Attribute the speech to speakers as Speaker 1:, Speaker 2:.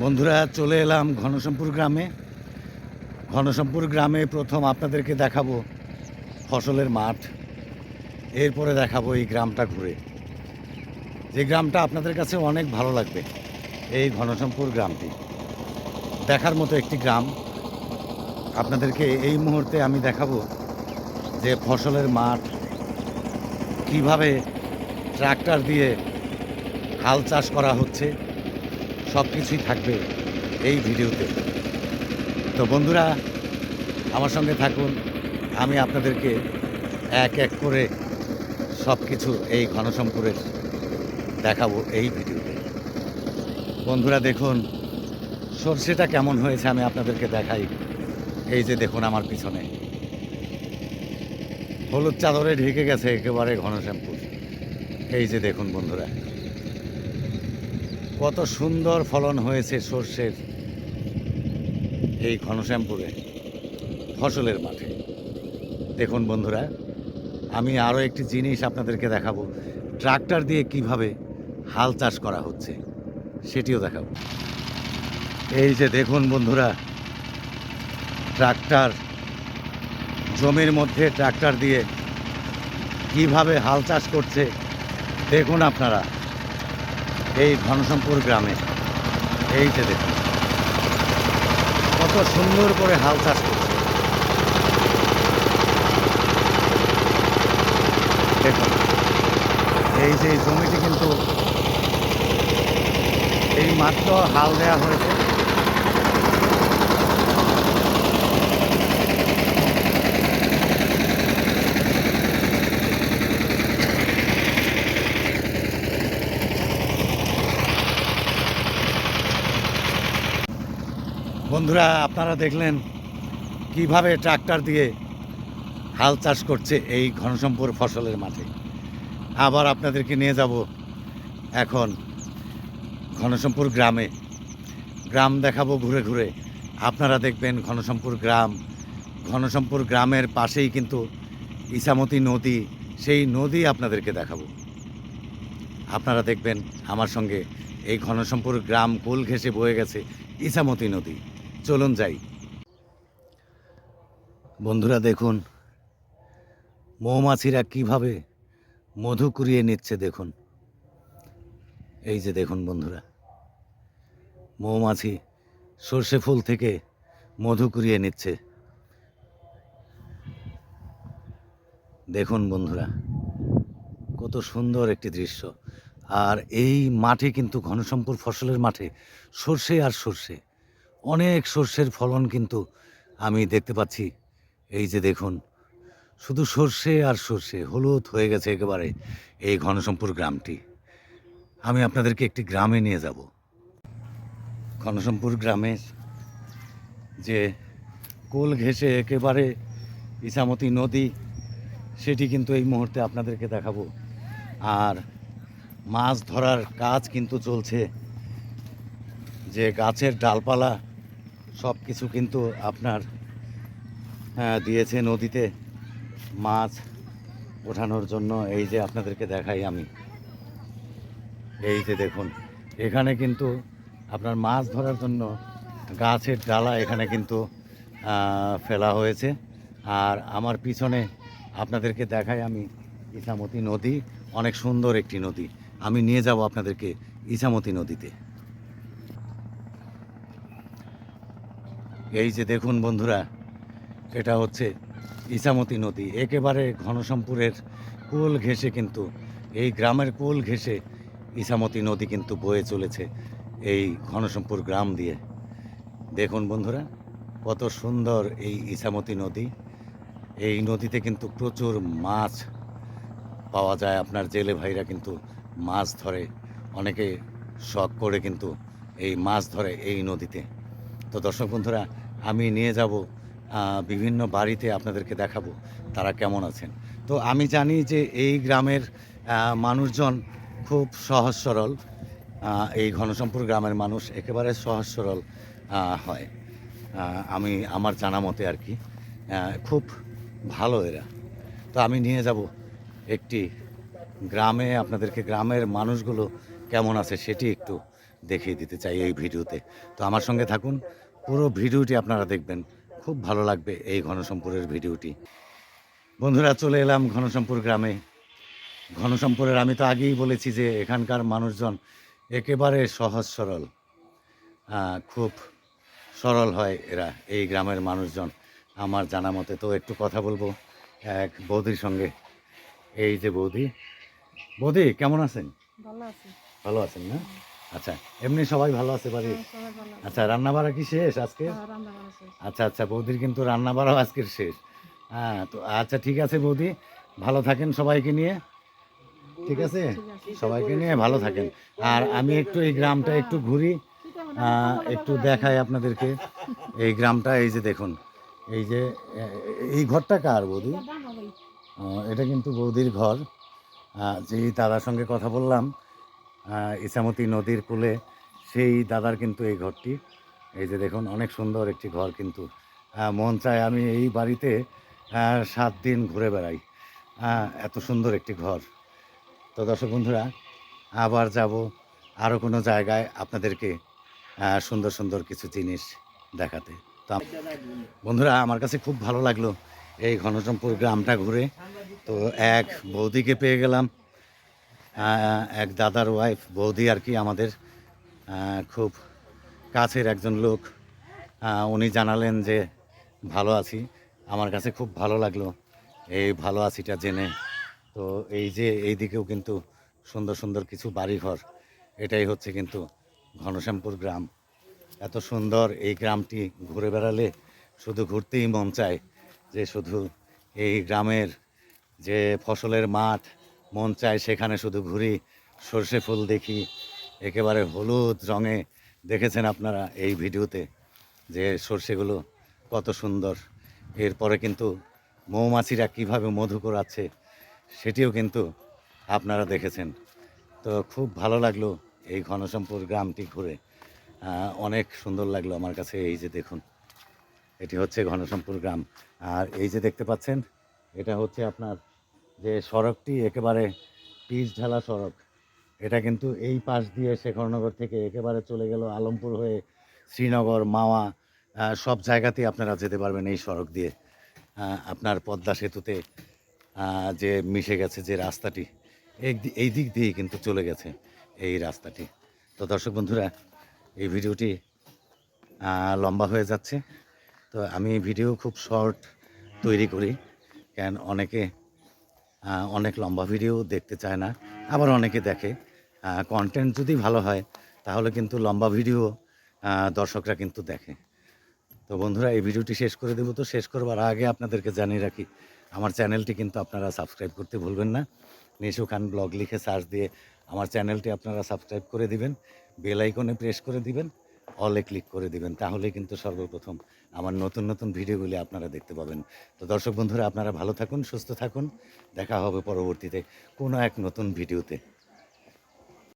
Speaker 1: বন্ধুরা, চলে এলাম ঘনশ্যামপুর গ্রামে। ঘনশ্যামপুর গ্রামে প্রথম আপনাদেরকে দেখাবো ফসলের মাঠ। এরপরে দেখাবো এই গ্রামটা ঘুরে। যে গ্রামটা আপনাদের কাছে অনেক ভালো লাগবে, এই ঘনশ্যামপুর গ্রামটি। দেখার মতো একটি গ্রাম। আপনাদেরকে এই মুহূর্তে আমি দেখাবো যে ফসলের মাঠ কীভাবে ট্রাক্টর দিয়ে হাল চাষ করা হচ্ছে। সব কিছুই থাকবে এই ভিডিওতে। তো বন্ধুরা, আমার সঙ্গে থাকুন। আমি আপনাদেরকে এক এক করে সব কিছু এই ঘনশ্যামপুরের দেখাবো এই ভিডিওতে। বন্ধুরা, দেখুন, সর্ষেটা কেমন হয়েছে আমি আপনাদেরকে দেখাই। এই যে দেখুন আমার পিছনে। হলুদ চাদরে ঢেকে গেছে একেবারে ঘনশ্যামপুর। এই যে দেখুন বন্ধুরা। কত সুন্দর ফলন হয়েছে সর্ষের এই ঘনশ্যামপুরে, ফসলের মাঠে। দেখুন বন্ধুরা, আমি আরও একটি জিনিস আপনাদেরকে দেখাবো, ট্রাক্টর দিয়ে কীভাবে হাল চাষ করা হচ্ছে, সেটিও দেখাবো। এই যে দেখুন বন্ধুরা, ট্রাক্টর, জমির মধ্যে ট্রাক্টর দিয়ে কীভাবে হাল চাষ করছে, দেখুন আপনারা। এই ঘনশ্যামপুর গ্রামে। এই যে দেখুন। কত সুন্দর করে হাল চাষ করছে। দেখুন, এই যে জমিটি কিন্তু এই মাত্র হাল দেওয়া হয়েছে। বন্ধুরা, আপনারা দেখলেন কীভাবে ট্রাক্টর দিয়ে হাল চাষ করছে এই ঘনশ্যামপুর ফসলের মাঠে। আবার আপনাদেরকে নিয়ে যাব এখন ঘনশ্যামপুর গ্রামে। গ্রাম দেখাবো ঘুরে ঘুরে। আপনারা দেখবেন ঘনশ্যামপুর গ্রাম। ঘনশ্যামপুর গ্রামের পাশেই কিন্তু ইসামতি নদী। সেই নদী আপনাদেরকে দেখাবো। আপনারা দেখবেন আমার সঙ্গে এই ঘনশ্যামপুর গ্রাম কোল ঘেঁষে বয়ে গেছে ইসামতি নদী। চলুন যাই। বন্ধুরা দেখুন, মৌমাছিরা কীভাবে মধু কুড়িয়ে নিচ্ছে দেখুন। এই যে দেখুন বন্ধুরা, মৌমাছি সর্ষে ফুল থেকে মধু কুড়িয়ে নিচ্ছে। দেখুন বন্ধুরা, কত সুন্দর একটি দৃশ্য। আর এই মাঠে কিন্তু ঘনশ্যামপুর ফসলের মাঠে সর্ষে আর সর্ষে। অনেক সর্ষের ফলন কিন্তু আমি দেখতে পাচ্ছি। এই যে দেখুন, শুধু সর্ষে আর সর্ষে, হলুদ হয়ে গেছে একেবারে এই ঘনশ্যামপুর গ্রামটি। আমি আপনাদেরকে একটি গ্রামে নিয়ে যাব। ঘনশ্যামপুর গ্রামের যে কোল ঘেঁষে একেবারে ইসামতি নদী, সেটি কিন্তু এই মুহূর্তে আপনাদেরকে দেখাবো। আর মাছ ধরার কাজ কিন্তু চলছে। যে গাছের ডালপালা সব কিছু কিন্তু আপনার হ্যাঁ, দিয়েছে নদীতে মাছ ওঠানোর জন্য। এই যে আপনাদেরকে দেখাই আমি। এই যে দেখুন এখানে কিন্তু আপনার মাছ ধরার জন্য গাছের ডালা এখানে কিন্তু ফেলা হয়েছে। আর আমার পিছনে আপনাদেরকে দেখাই আমি ইসামতি নদী। অনেক সুন্দর একটি নদী। আমি নিয়ে যাব আপনাদেরকে ইসামতি নদীতে। এই যে দেখুন বন্ধুরা, এটা হচ্ছে ইসামতি নদী। একেবারে ঘনশ্যামপুরের কোল ঘেঁষে কিন্তু, এই গ্রামের কোল ঘেঁষে ইসামতি নদী কিন্তু বয়ে চলেছে এই ঘনশ্যামপুর গ্রাম দিয়ে। দেখুন বন্ধুরা, কত সুন্দর এই ইসামতি নদী। এই নদীতে কিন্তু প্রচুর মাছ পাওয়া যায়। আপনার জেলে ভাইরা কিন্তু মাছ ধরে, অনেকে শখ করে কিন্তু এই মাছ ধরে এই নদীতে। তো দর্শক বন্ধুরা, আমি নিয়ে যাব বিভিন্ন বাড়িতে আপনাদেরকে দেখাবো তারা কেমন আছেন। তো আমি জানি যে এই গ্রামের মানুষজন খুব সহজ সরল এই ঘনশ্যামপুর গ্রামের মানুষ একেবারে সহজ সরল হয়। আমি, আমার জানা মতে আর কি খুব ভালো এরা। তো আমি নিয়ে যাব একটি গ্রামে, আপনাদেরকে গ্রামের মানুষগুলো কেমন আছে সেটি একটু দেখিয়ে দিতে চাই এই ভিডিওতে। তো আমার সঙ্গে থাকুন পুরো ভিডিওটি আপনারা দেখবেন। খুব ভালো লাগবে এই ঘনশ্যামপুরের ভিডিওটি। বন্ধুরা চলে এলাম ঘনশ্যামপুর গ্রামে। ঘনশ্যামপুরের আমি তো আগেই বলেছি যে এখানকার মানুষজন একেবারে সহজ সরল। খুব সরল হয় এরা এই গ্রামের মানুষজন। আমার জানা মতে তো একটু কথা বলব এক বৌদির সঙ্গে। এই যে বৌদি। বৌদি কেমন আছেন?
Speaker 2: ভালো আছি।
Speaker 1: ভালো আছেন না? আচ্ছা এমনি সবাই ভালো আছে বাড়ি
Speaker 2: হ্যাঁ, সবাই ভালো আছে।
Speaker 1: আচ্ছা রান্না বাড়া কি শেষ আজকে?
Speaker 2: হ্যাঁ, রান্না বান্না শেষ।
Speaker 1: আচ্ছা আচ্ছা বৌদির কিন্তু রান্না বাড়াও আজকের শেষ। হ্যাঁ তো আচ্ছা ঠিক আছে বৌদি ভালো থাকেন সবাইকে নিয়ে। ঠিক আছে? সবাইকে নিয়ে ভালো থাকেন। আর আমি একটু এই গ্রামটা একটু ঘুরি একটু দেখাই আপনাদেরকে। এই গ্রামটা এই যে দেখুন এই যে এই ঘরটা কার বৌদি? এটা কিন্তু বৌদির ঘর। যেই দাদার সঙ্গে কথা বললাম ইসামতি নদীর কূলে সেই দাদার কিন্তু এই ঘরটি। এই যে দেখুন, অনেক সুন্দর একটি ঘর কিন্তু। মন চায় আমি এই বাড়িতে সাত দিন ঘুরে বেড়াই। এত সুন্দর একটি ঘর। তো দর্শক বন্ধুরা, আবার যাব আরও কোনো জায়গায় আপনাদেরকে সুন্দর সুন্দর কিছু জিনিস দেখাতে। তো বন্ধুরা, আমার কাছে খুব ভালো লাগল এই ঘনশ্যামপুর গ্রামটা ঘুরে। তো এক বৌদিকে পেয়ে গেলাম। এক দাদার ওয়াইফ বৌদি আর কি আমাদের খুব কাছের একজন লোক। উনি জানালেন যে ভালো আছি। আমার কাছে খুব ভালো লাগল এই ভালো আছিটা জেনে। তো এই যে এই দিকেও কিন্তু সুন্দর সুন্দর কিছু বাড়িঘর, এটাই হচ্ছে কিন্তু ঘনশ্যামপুর গ্রাম। এত সুন্দর এই গ্রামটি ঘুরে বেড়ালে শুধু ঘুরতেই মন চায় যে শুধু এই গ্রামের যে ফসলের মাঠ মন চায় সেখানে শুধু ঘুরি, সর্ষে ফুল দেখি, একেবারে হলুদ রঙে। দেখেছেন আপনারা এই ভিডিওতে যে সর্ষেগুলো কত সুন্দর। এরপরে কিন্তু মৌমাছিরা কীভাবে মধু করাচ্ছে সেটিও কিন্তু আপনারা দেখেছেন। তো খুব ভালো লাগল এই ঘনশ্যামপুর গ্রামটি ঘুরে। অনেক সুন্দর লাগল আমার কাছে এই যে দেখুন, এটি হচ্ছে ঘনশ্যামপুর গ্রাম। আর এই যে দেখতে পাচ্ছেন, এটা হচ্ছে আপনার যে সড়কটি একেবারে পিচ ঢালা সড়ক, এটা কিন্তু এই পাশ দিয়ে শেখরনগর থেকে একেবারে চলে গেল আলমপুর হয়ে শ্রীনগর, মাওয়া সব জায়গাতেই আপনারা যেতে পারবেন এই সড়ক দিয়ে। আপনার পদ্মা সেতুতে যে মিশে গেছে যে রাস্তাটি, এই দিক দিয়েই কিন্তু চলে গেছে এই রাস্তাটি। তো দর্শক বন্ধুরা, এই ভিডিওটি লম্বা হয়ে যাচ্ছে। তো আমি ভিডিও খুব শর্ট তৈরি করি, কেন অনেকে অনেক লম্বা ভিডিও দেখতে চায় না, আবার অনেকে দেখে। কন্টেন্ট যদি ভালো হয়, তাহলে কিন্তু লম্বা ভিডিও দর্শকরা কিন্তু দেখে। তো বন্ধুরা, এই ভিডিওটি শেষ করে দেবো তো। শেষ করবার আগে আপনাদেরকে জানিয়ে রাখি, আমার চ্যানেলটি কিন্তু আপনারা সাবস্ক্রাইব করতে ভুলবেন না। নিশু খান ব্লগ লিখে সার্চ দিয়ে আমার চ্যানেলটি আপনারা সাবস্ক্রাইব করে দিবেন। বেল আইকনে প্রেস করে দিবেন। অলে ক্লিক করে দিবেন তাহলে কিন্তু সর্বপ্রথম আমার নতুন নতুন ভিডিওগুলি আপনারা দেখতে পাবেন। তো দর্শক বন্ধুরা, আপনারা ভালো থাকুন, সুস্থ থাকুন। দেখা হবে পরবর্তীতে কোনো এক নতুন ভিডিওতে।